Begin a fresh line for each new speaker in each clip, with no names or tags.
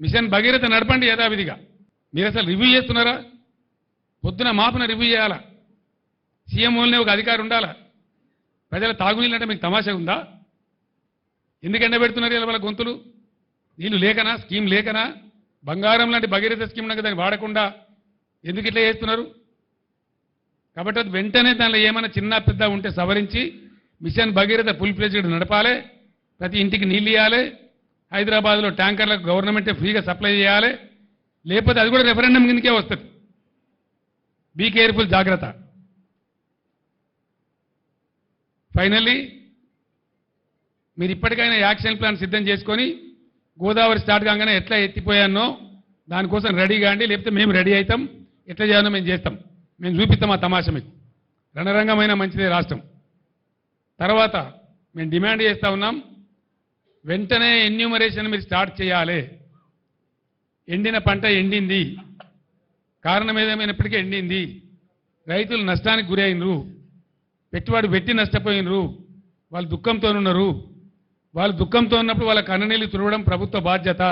Machine Bhagiratha నడపండి యథావిధిగా. మీరు అసలు రివ్యూ చేస్తున్నారా? పొద్దున మాపున రివ్యూ చేయాలా? సీఎం ఓన్లీ ఒక అధికారి ఉండాలా? ప్రజల తాగునీళ్ళు అంటే మీకు తమాషా ఉందా? ఎందుకు ఎండబెడుతున్నారు ఇలా వాళ్ళ గొంతులు? నీళ్ళు లేకనా? స్కీమ్ లేకనా? బంగారం లాంటి భగీరథ స్కీమ్ ఉన్నాక దాన్ని వాడకుండా ఎందుకు ఇట్లా చేస్తున్నారు? కాబట్టి అది వెంటనే దానిలో ఏమైనా చిన్న పెద్ద ఉంటే సవరించి మిషన్ భగీరథ ఫుల్ ప్లేజ్డ్ నడపాలి. ప్రతి ఇంటికి నీళ్ళు ఇవ్వాలి హైదరాబాద్లో ట్యాంకర్లకు గవర్నమెంటే ఫ్రీగా సప్లై చేయాలి. లేకపోతే అది కూడా రెఫరెండం కిందకే వస్తుంది. బీ కేర్ఫుల్ జాగ్రత్త. ఫైనల్లీ మీరు ఇప్పటికైనా యాక్షన్ ప్లాన్ సిద్ధం చేసుకొని గోదావరి స్టార్ట్ కాగానే ఎట్లా ఎత్తిపోయానో దానికోసం రెడీ కాండి లేకపోతే మేము రెడీ అవుతాం. ఎట్లా చేయాలో మేము చేస్తాం. మేము చూపిస్తాం ఆ తమాష మీకు. రణరంగమైన మంచిదే రాష్ట్రం. తర్వాత మేము డిమాండ్ చేస్తా ఉన్నాం. వెంటనే ఎన్యూమరేషన్ మీరు స్టార్ట్ చేయాలి. ఎండిన పంట ఎండింది. కారణం ఏదేమైనప్పటికీ ఎండింది. రైతులు నష్టానికి గురైనరు. పెట్టుబడి పెట్టి నష్టపోయినరు. వాళ్ళు దుఃఖంతో ఉన్నారు వాళ్ళు దుఃఖంతో ఉన్నప్పుడు వాళ్ళ కన్ననీళ్ళు తురవడం ప్రభుత్వ బాధ్యత.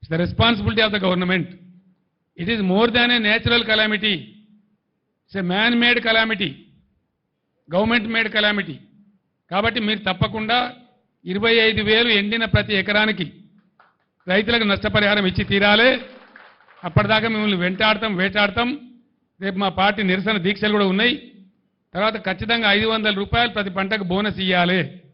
It's the responsibility of the government it is more than a natural calamity it's a man made calamity government made calamity కాబట్టి మీరు తప్పకుండా ఇరవై ఐదు వేలు ఎండిన ప్రతి ఎకరానికి రైతులకు నష్టపరిహారం ఇచ్చి తీరాలి. అప్పటిదాకా మిమ్మల్ని వెంటాడతాం వేటాడతాం. రేపు మా పార్టీ నిరసన దీక్షలు కూడా ఉన్నాయి. తర్వాత ఖచ్చితంగా ఐదు వందల రూపాయలు ప్రతి పంటకు బోనస్ ఇవ్వాలి